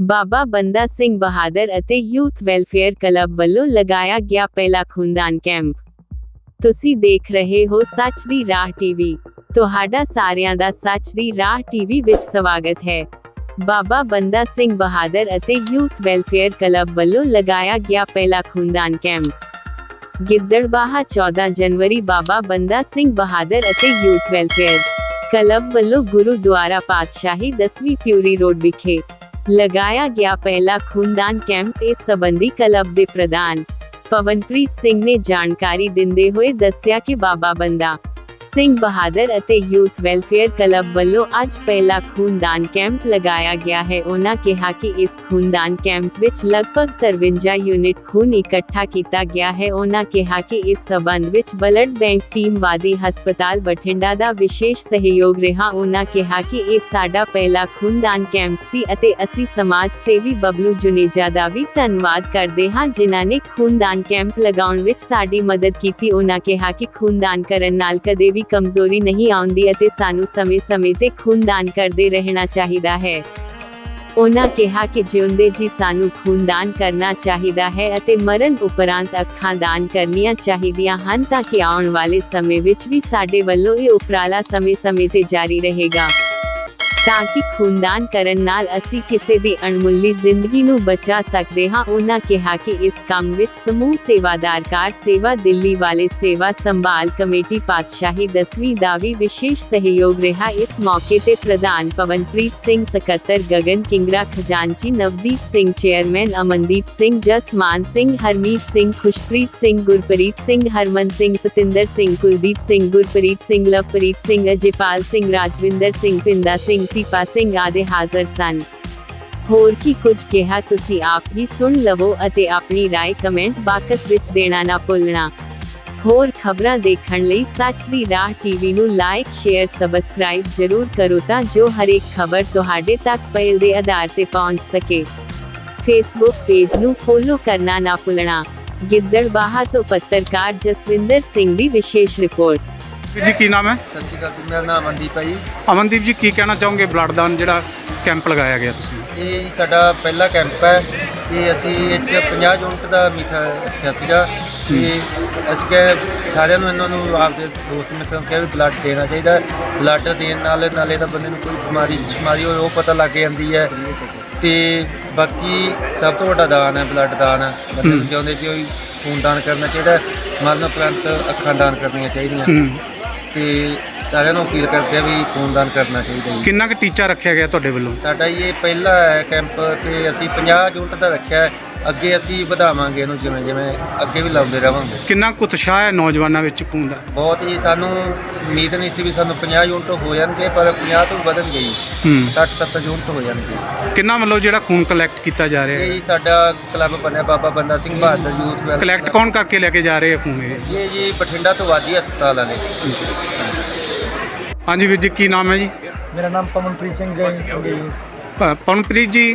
ਬਾਬਾ ਬੰਦਾ ਸਿੰਘ ਬਹਾਦਰ ਅਤੇ youth welfare club ਵੱਲੋਂ ਲਗਾਇਆ ਗਿਆ ਪਹਿਲਾ ਖੂਨਦਾਨ ਕੈਂਪ ਤੁਸੀਂ ਦੇਖ ਰਹੇ ਹੋ ਸੱਚ ਦੀ ਰਾਹ ਟੀਵੀ ਤੁਹਾਡਾ ਸਾਰਿਆਂ ਦਾ ਸੱਚ ਦੀ ਰਾਹ ਟੀਵੀ ਵਿੱਚ ਸਵਾਗਤ ਹੈ ਬਾਬਾ ਬੰਦਾ ਸਿੰਘ ਬਹਾਦਰ ਅਤੇ ਯੂਥ ਵੈਲਫੇਅਰ ਕਲੱਬ ਵੱਲੋਂ ਲਗਾਇਆ ਗਿਆ ਪਹਿਲਾ ਖੂਨਦਾਨ ਕੈਂਪ ਗਿੱਦੜਬਾਹਾ 14 ਜਨਵਰੀ ਬਾਬਾ ਬੰਦਾ ਸਿੰਘ ਬਹਾਦਰ ਅਤੇ ਯੂਥ ਵੈਲਫੇਅਰ ਕਲੱਬ ਵੱਲੋਂ ਗੁਰੂਦੁਆਰਾ ਪਾਤਸ਼ਾਹੀ 10ਵੀਂ ਪਿਊਰੀ ਰੋਡ ਵਿਖੇ ਲਗਾਇਆ ਗਿਆ ਪਹਿਲਾ ਖੂਨਦਾਨ ਕੈਂਪ ਇਸ ਸੰਬੰਧੀ ਕਲੱਬ ਦੇ ਪ੍ਰਧਾਨ ਪਵਨਪ੍ਰੀਤ ਸਿੰਘ ਨੇ ਜਾਣਕਾਰੀ ਦਿੰਦੇ ਹੋਏ ਦੱਸਿਆ ਕਿ ਬਾਬਾ ਬੰਦਾ ਸਿੰਘ ਬਹਾਦਰ ਅਤੇ ਯੂਥ ਵੈਲਫੇਅਰ ਕਲੱਬ ਵੱਲੋਂ ਅੱਜ ਪਹਿਲਾ ਖੂਨਦਾਨ ਕੈਂਪ ਲਗਾਇਆ ਗਿਆ ਹੈ। ਉਹਨਾਂ ਕਿਹਾ ਕਿ ਇਸ ਖੂਨਦਾਨ ਕੈਂਪ ਵਿੱਚ ਲਗਭਗ 53 ਯੂਨਿਟ ਖੂਨ ਇਕੱਠਾ ਕੀਤਾ ਗਿਆ ਹੈ। ਉਹਨਾਂ ਕਿਹਾ ਕਿ ਇਸ ਸਬੰਧ ਵਿੱਚ ਬਲੱਡ ਬੈਂਕ ਟੀਮ ਵਾਦੀ ਹਸਪਤਾਲ ਬਠਿੰਡਾ ਦਾ ਵਿਸ਼ੇਸ਼ ਸਹਿਯੋਗ ਰਿਹਾ। ਉਹਨਾਂ ਕਿਹਾ ਕਿ ਇਹ ਸਾਡਾ ਪਹਿਲਾ ਖੂਨਦਾਨ ਕੈਂਪ ਸੀ ਅਤੇ ਅਸੀਂ ਸਮਾਜ ਸੇਵੀ ਬਬਲੂ ਜੁਨੇਜਾ ਦਾ ਵੀ ਧੰਨਵਾਦ ਕਰਦੇ ਹਾਂ, ਜਿਨ੍ਹਾਂ ਨੇ ਖੂਨਦਾਨ ਕੈਂਪ ਲਗਾਉਣ ਵਿੱਚ ਸਾਡੀ ਮਦਦ ਕੀਤੀ। ਉਹਨਾਂ ਕਿਹਾ ਕਿ ਖੂਨਦਾਨ ਕਰਨ ਨਾਲ ਕਦੇ ਵੀ ਕਮਜ਼ੋਰੀ ਨਹੀਂ ਆਉਂਦੀ ਅਤੇ ਸਾਨੂੰ ਸਮੇਂ-ਸਮੇਂ ਤੇ ਖੂਨਦਾਨ ਕਰਦੇ ਰਹਿਣਾ ਚਾਹੀਦਾ ਹੈ। ਉਹਨਾਂ ਕਿਹਾ ਕਿ ਜਿਉਂਦੇ ਜੀ ਸਾਨੂੰ ਖੂਨਦਾਨ ਕਰਨਾ ਚਾਹੀਦਾ ਹੈ ਅਤੇ ਮਰਨ ਉਪਰੰਤ ਅੱਖਾਂ ਦਾਨ ਕਰਨੀਆਂ ਚਾਹੀਦੀਆਂ ਹਨ ਤਾਂ ਕਿ ਆਉਣ ਵਾਲੇ ਸਮੇਂ ਵਿੱਚ ਵੀ ਸਾਡੇ ਵੱਲੋਂ ਇਹ ਉਪਰਾਲਾ ਸਮੇਂ-ਸਮੇਂ ਤੇ ਜਾਰੀ ਰਹੇਗਾ। ਤਾਂ ਕਿ ਖੂਨਦਾਨ ਕਰਨ ਨਾਲ ਅਸੀਂ ਕਿਸੇ ਦੀ ਅਣਮੁੱਲੀ ਜ਼ਿੰਦਗੀ ਨੂੰ ਬਚਾ ਸਕਦੇ ਹਾਂ। ਉਹਨਾਂ ਕਿਹਾ ਕਿ ਇਸ ਕੰਮ ਵਿੱਚ ਸਮੂਹ ਸੇਵਾਦਾਰ ਸੇਵਾ ਦਿੱਲੀ ਵਾਲੇ ਸੇਵਾ ਸੰਭਾਲ ਕਮੇਟੀ ਪਾਤਸ਼ਾਹੀ 10ਵੀਂ ਦਾ ਵੀ ਵਿਸ਼ੇਸ਼ ਸਹਿਯੋਗ ਰਿਹਾ। ਇਸ ਮੌਕੇ ਤੇ ਪ੍ਰਧਾਨ ਪਵਨਪ੍ਰੀਤ ਸਿੰਘ, ਸਕੱਤਰ ਗਗਨ ਕਿੰਗਰਾ, ਖਜ਼ਾਨਚੀ ਨਵਦੀਪ ਸਿੰਘ, ਚੇਅਰਮੈਨ ਅਮਨਦੀਪ ਸਿੰਘ ਜਸਮਾਨ ਸਿੰਘ, ਹਰਮੀਤ ਸਿੰਘ, ਖੁਸ਼ਪ੍ਰੀਤ ਸਿੰਘ, ਗੁਰਪ੍ਰੀਤ ਸਿੰਘ, ਹਰਮਨ ਸਿੰਘ, ਸਤਿੰਦਰ ਸਿੰਘ, ਕੁਲਦੀਪ ਸਿੰਘ, ਗੁਰਪ੍ਰੀਤ ਸਿੰਘ, ਲਵਪ੍ਰੀਤ ਸਿੰਘ, ਅਜੇਪਾਲ ਸਿੰਘ, ਰਾਜਵਿੰਦਰ ਸਿੰਘ ਪਿੰਦਾ ਸਿੰਘ ਸੀਪਾ ਸਿੰਘ ਆਦਿ ਹਾਜ਼ਰ ਸਨ ਹੋਰ ਕੀ ਕੁਝ ਕਿਹਾ ਤੁਸੀਂ ਆਪ ਹੀ ਸੁਣ ਲਵੋ ਅਤੇ ਆਪਣੀ رائے ਕਮੈਂਟ ਬਾਕਸ ਵਿੱਚ ਦੇਣਾ ਨਾ ਭੁੱਲਣਾ ਹੋਰ ਖਬਰਾਂ ਦੇਖਣ ਲਈ ਸੱਚ ਦੀ ਰਾਹ ਟੀਵੀ ਨੂੰ ਲਾਈਕ ਸ਼ੇਅਰ ਸਬਸਕ੍ਰਾਈਬ ਜ਼ਰੂਰ ਕਰੋ ਤਾਂ ਜੋ ਹਰੇਕ ਖਬਰ ਤੁਹਾਡੇ ਤੱਕ ਪਹਿਲ ਦੇ ਆਧਾਰ ਤੇ ਪਹੁੰਚ ਸਕੇ ਫੇਸਬੁੱਕ ਪੇਜ ਨੂੰ ਫੋਲੋ ਕਰਨਾ ਨਾ ਭੁੱਲਣਾ ਗਿੱਦੜਬਾਹਾ ਤੋਂ ਪੱਤਰਕਾਰ ਜਸਵਿੰਦਰ ਸਿੰਘ ਦੀ ਵਿਸ਼ੇਸ਼ ਰਿਪੋਰਟ ਵੀਰ ਜੀ ਕੀ ਨਾਮ ਹੈ? ਸਤਿ ਸ਼੍ਰੀ ਅਕਾਲ ਜੀ ਮੇਰਾ ਨਾਮ ਅਮਨਦੀਪ ਹੈ ਜੀ। ਅਮਨਦੀਪ ਜੀ ਕੀ ਕਹਿਣਾ ਚਾਹੋਗੇ ਬਲੱਡ ਦਾਨ ਜਿਹੜਾ ਕੈਂਪ ਲਗਾਇਆ ਗਿਆ ਤੁਸੀਂ? ਇਹ ਸਾਡਾ ਪਹਿਲਾ ਕੈਂਪ ਹੈ। ਤੇ ਅਸੀਂ ਇਹ 'ਚ 50 ਯੂਨਿਟ ਦਾ ਮੀਠਾ ਰੱਖਿਆ ਸੀਗਾ। ਤੇ ਅਸੀਂ ਕਿ ਸਾਰਿਆਂ ਨੂੰ ਇਹਨਾਂ ਨੂੰ ਆਪਦੇ ਦੋਸਤ ਮਿੱਤਰਾਂ ਨੂੰ ਕਿਹਾ ਵੀ ਬਲੱਡ ਦੇਣਾ ਚਾਹੀਦਾ ਬਲੱਡ ਦੇਣ ਨਾਲ ਨਾਲੇ ਤਾਂ ਬੰਦੇ ਨੂੰ ਕੋਈ ਬਿਮਾਰੀ ਸ਼ਮਾਰੀ ਹੋਵੇ ਉਹ ਪਤਾ ਲੱਗ ਜਾਂਦੀ ਹੈ। ਤੇ ਬਾਕੀ ਸਭ ਤੋਂ ਵੱਡਾ ਦਾਨ ਹੈ ਬਲੱਡ ਦਾਨ ਬੰਦੇ ਨੂੰ ਜਿਉਂਦੇ ਜੀ ਹੋਈ ਖੂਨ ਦਾਨ ਕਰਨਾ ਚਾਹੀਦਾ ਹੈ। ਮਰਨ ਉਪਰੰਤ ਅੱਖਾਂ ਦਾਨ ਕਰਨੀਆਂ ਚਾਹੀਦੀਆਂ। ਹੂੰ। ਤੇ ਸਾਰਿਆਂ ਨੂੰ ਅਪੀਲ ਕਰਦੇ ਆ ਵੀ ਖੂਨ ਦਾਨ ਕਰਨਾ ਚਾਹੀਦਾ ਜੀ। ਕਿੰਨਾ ਕੁ ਟੀਚਾ ਰੱਖਿਆ ਗਿਆ ਤੁਹਾਡੇ ਵੱਲੋਂ? ਸਾਡਾ ਇਹ ਪਹਿਲਾ ਹੈ ਕੈਂਪ ਤੇ ਅਸੀਂ 50 ਯੂਨਿਟ ਦਾ ਰੱਖਿਆ ਹੈ। ਅੱਗੇ ਅਸੀਂ ਵਧਾਵਾਂਗੇ ਇਹਨੂੰ ਜਿਵੇਂ ਜਿਵੇਂ ਅੱਗੇ ਵੀ ਲਾਉਂਦੇ ਰਵਾਂਗੇ। ਕਿੰਨਾ ਕੁ ਉਤਸ਼ਾਹ ਹੈ ਨੌਜਵਾਨਾਂ ਵਿੱਚ ਖੂਨ ਦਾ ਬਹੁਤ ਹੀ ਸਾਨੂੰ ਉਮੀਦ ਨਹੀਂ ਸੀ ਵੀ ਸਾਨੂੰ 50 ਯੂਨਿਟ ਹੋ ਜਾਣਗੇ ਪਰ 50 ਤੋਂ ਵਧਣ ਗਈ ਹੂੰ। 60 70 ਯੂਨਿਟ ਹੋ ਜਾਣਗੇ। ਕਿੰਨਾ ਵੱਲੋਂ ਜਿਹੜਾ ਖੂਨ ਕਲੈਕਟ ਕੀਤਾ ਜਾ ਰਿਹਾ ਹੈ? ਇਹ ਸਾਡਾ ਕਲੱਬ ਬਣਿਆ ਬਾਬਾ ਬੰਦਾ ਸਿੰਘ ਬਹਾਦਰ ਯੂਥ ਵੈਲ ਕਲੈਕਟ ਕੌਣ ਕਰਕੇ ਲੈ ਕੇ ਜਾ ਰਹੇ ਆ ਖੂਨ ਇਹ? ਇਹ ਜੀ ਬਠਿੰਡਾ ਤੋਂ ਵਾਦੀ ਹਸਪਤਾਲ ਵਾਲੇ। ਹਾਂਜੀ ਵੀਰ ਜੀ ਕੀ ਨਾਮ ਹੈ ਜੀ? ਮੇਰਾ ਨਾਮ ਪਵਨਪ੍ਰੀਤ ਸਿੰਘ ਜੈਨ ਜੀ ਪ- ਪਵਨਪ੍ਰੀਤ ਜੀ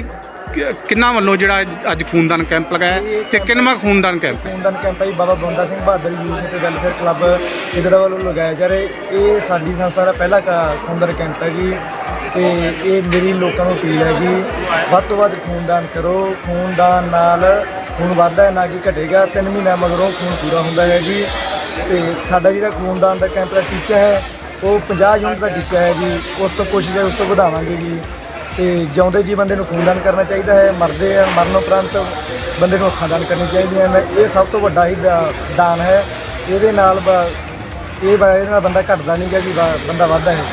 ਕਿ- ਕਿੰਨਾਂ ਵੱਲੋਂ ਜਿਹੜਾ ਅੱਜ- ਅੱਜ ਖੂਨਦਾਨ ਕੈਂਪ ਲਗਾਇਆ ਤੇ ਕਿੰਨਵਾਂ ਖੂਨਦਾਨ ਕੈਂਪ? ਖੂਨਦਾਨ ਕੈਂਪ ਹੈ ਜੀ ਬਾਬਾ ਬੰਦਾ ਸਿੰਘ ਬਹਾਦਰ ਯੂਥ ਅਤੇ ਵੈਲਫੇਅਰ ਕਲੱਬ ਇਧਰ ਵੱਲੋਂ ਲਗਾਇਆ ਜਾ ਰਿਹਾ ਇਹ ਸਾਡੀ ਸੰਸਥਾ ਦਾ ਪਹਿਲਾ ਕ- ਖੂਨਦਾਨ ਕੈਂਪ ਹੈ ਜੀ ਤੇ ਇਹ ਮੇਰੀ ਲੋਕਾਂ ਨੂੰ ਅਪੀਲ ਹੈ ਜੀ ਵੱਧ ਤੋਂ ਵੱਧ ਖੂਨਦਾਨ ਕਰੋ ਖੂਨਦਾਨ ਨਾਲ ਖੂਨ ਵੱਧਦਾ ਹੈ ਨਾ ਕਿ ਘਟੇਗਾ। ਤਿੰਨ ਮਹੀਨਿਆਂ ਮਗਰੋਂ ਖੂਨ ਪੂਰਾ ਹੁੰਦਾ ਹੈ ਜੀ ਤੇ ਸਾਡਾ ਜਿਹੜਾ ਖੂਨਦਾਨ ਦਾ ਕੈਂਪ ਦਾ ਟੀਚਾ ਹੈ ਉਹ 50 ਯੂਨਿਟ ਦਾ ਟੀਚਾ ਹੈ ਜੀ, ਉਸ ਤੋਂ ਕੋਸ਼ਿਸ਼ ਹੈ ਉਸ ਤੋਂ ਵਧਾਵਾਂਗੇ ਜੀ। ਤੇ ਜਿਉਂਦੇ ਜੀ ਬੰਦੇ ਨੂੰ ਖੂਨਦਾਨ ਕਰਨਾ ਚਾਹੀਦਾ ਹੈ, ਮਰਦੇ ਆ, ਮਰਨ ਉਪਰੰਤ ਬੰਦੇ ਨੂੰ ਅੱਖਾਂ ਦਾਨ ਕਰਨੀ ਚਾਹੀਦੀਆਂ ਨੇ ਇਹ ਸਭ ਤੋਂ ਵੱਡਾ ਹੀ ਦਾ- ਦਾਨ ਹੈ। ਇਹਦੇ ਨਾਲ ਬ- ਇਹ ਬ- ਇਹਦੇ ਨਾਲ ਬੰਦਾ ਘਟਦਾ ਨਹੀਂ ਗਾ ਜੀ, ਬ- ਬੰਦਾ ਵੱਧਦਾ ਹੈ